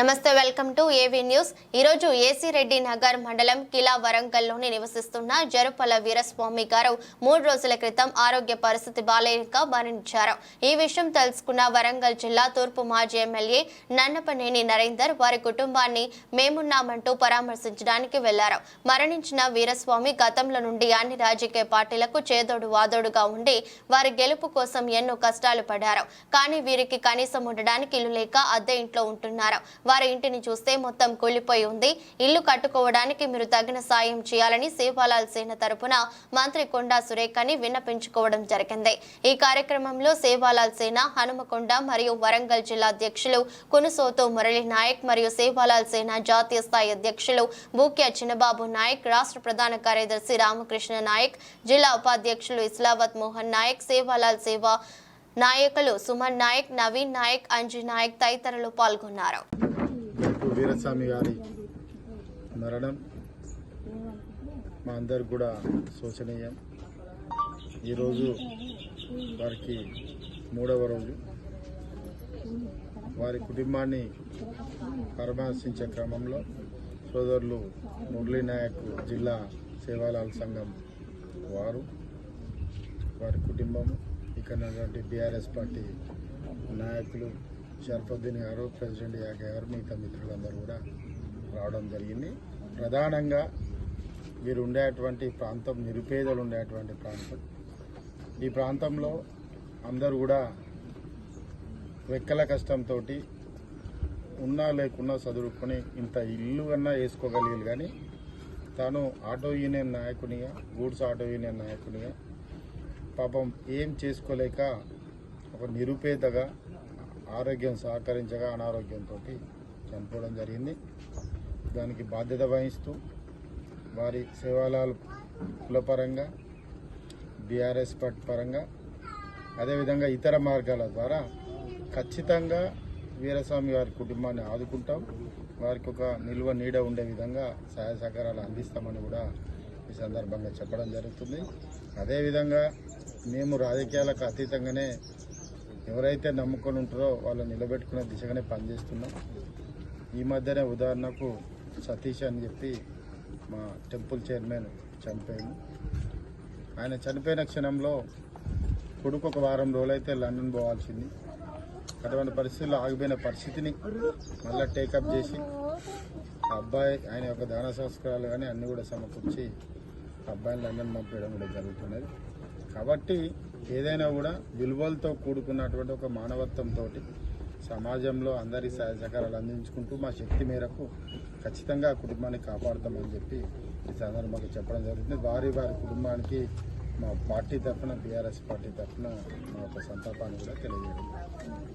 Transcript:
నమస్తే welcome to AV news. ఈరోజు AC Reddy Nagar మండలం కిలా వరంగల్లోని నివసిస్తున్న జరుపల వీరస్వామి గారు మూడు రోజుల క్రితం ఆరోగ్య పరిస్థితి బాలేక మరణించారు. ఈ విషయం తెలుసుకున్న వరంగల్ జిల్లా తూర్పు మాజీ ఎమ్మెల్యే నన్నపనేని నరేందర్ వారి కుటుంబాన్ని మేమున్నామంటూ పరామర్శించడానికి వెళ్ళారు. మరణించిన వీరస్వామి గతంలో నుండి అన్ని రాజకీయ పార్టీలకు చేదోడు వాదోడుగా ఉండి వారి గెలుపు కోసం ఎన్నో కష్టాలు పడ్డారు. కానీ వీరికి కనీసం ఉండడానికి ఇల్లు లేక అద్దె ఇంట్లో ఉంటున్నారు. వారి ఇంటిని చూస్తే మొత్తం కూలిపోయి ఉంది. ఇల్లు కట్టుకోవడానికి మీరు తగిన సాయం చేయాలని సేవాలాల్ సేన తరపున మంత్రి కొండా సురేఖని విన్నపించుకోవడం జరిగింది. ఈ కార్యక్రమంలో సేవాలాల్ సేన హనుమకొండ మరియు వరంగల్ జిల్లా అధ్యక్షులు కునుసోతో మురళి నాయక్ మరియు సేవాలాల్ సేన జాతీయ స్థాయి అధ్యక్షులు బూక్య చిన్నబాబు నాయక్ రాష్ట్ర ప్రధాన కార్యదర్శి రామకృష్ణ నాయక్ జిల్లా ఉపాధ్యక్షులు ఇస్లావత్ మోహన్ నాయక్ సేవాలాల్ సేవా నాయకులు సుమన్ నాయక్ నవీన్ నాయక్ అంజు నాయక్ తదితరులు పాల్గొన్నారు. వీరస్వామి గారి మరణం మా అందరికి కూడా శోచనీయం. ఈరోజు వారికి మూడవ రోజు. వారి కుటుంబాన్ని పరామర్శించే క్రమంలో సోదరులు మురళీనాయక్ జిల్లా సేవాలాల్ సంఘం వారు వారి కుటుంబం ఇక్కడ బీఆర్ఎస్ పార్టీ నాయకులు షర్ఫుద్దీన్ గారు ప్రెసిడెంట్ యాకే గారు మిగతా మిత్రులందరూ కూడా రావడం జరిగింది. ప్రధానంగా వీరు ఉండేటువంటి ప్రాంతం నిరుపేదలు ఉండేటువంటి ప్రాంతం. ఈ ప్రాంతంలో అందరూ కూడా వెక్కల కష్టంతో ఉన్నా లేకున్నా చదువుకొని ఇంత ఇల్లు అన్నా వేసుకోగలిగారు కానీ తాను ఆటో యూనియన్ నాయకునిగా గూడ్స్ ఆటో యూనియన్ నాయకునిగా పాపం ఏం చేసుకోలేక ఒక నిరుపేదగా ఆరోగ్యం సహకరించగా అనారోగ్యంతో చనిపోవడం జరిగింది. దానికి బాధ్యత వహిస్తూ వారి సేవాలాల్ కులపరంగా బీఆర్ఎస్ పార్టీ పరంగా అదేవిధంగా ఇతర మార్గాల ద్వారా ఖచ్చితంగా వీరస్వామి వారి కుటుంబాన్ని ఆదుకుంటాం. వారికి ఒక నిల్వ నీడ ఉండే విధంగా సహాయ సహకారాలు అందిస్తామని కూడా ఈ సందర్భంగా చెప్పడం జరుగుతుంది. అదేవిధంగా మేము రాజకీయాలకు అతీతంగానే ఎవరైతే నమ్ముకొని ఉంటారో వాళ్ళు నిలబెట్టుకునే దిశగానే పనిచేస్తున్నాం. ఈ మధ్యనే ఉదాహరణకు సతీష్ అని చెప్పి మా టెంపుల్ చైర్మన్ చనిపోయింది ఆయన చనిపోయిన క్షణంలో కొడుకు ఒక వారం రోజులైతే లండన్ పోవాల్సింది. అటువంటి పరిస్థితుల్లో ఆగిపోయిన పరిస్థితిని మళ్ళీ టేకప్ చేసి అబ్బాయి ఆయన యొక్క దాన సంస్కారాలు కానీ అన్నీ కూడా సమకూర్చి అబ్బాయిని లండన్ పంపించడం కూడా జరుగుతున్నది. కాబట్టి ఏదైనా కూడా విలువలతో కూడుకున్నటువంటి ఒక మానవత్వంతో సమాజంలో అందరి సహాయ సహకారాలు అందించుకుంటూ మా శక్తి మేరకు ఖచ్చితంగా ఆ కుటుంబాన్ని కాపాడుతామని చెప్పి ఈ సందర్భంగా చెప్పడం జరుగుతుంది. వారి వారి కుటుంబానికి మా పార్టీ తరఫున బీఆర్ఎస్ పార్టీ తరఫున మా యొక్క సంతాపాన్ని కూడా తెలియజేయడం.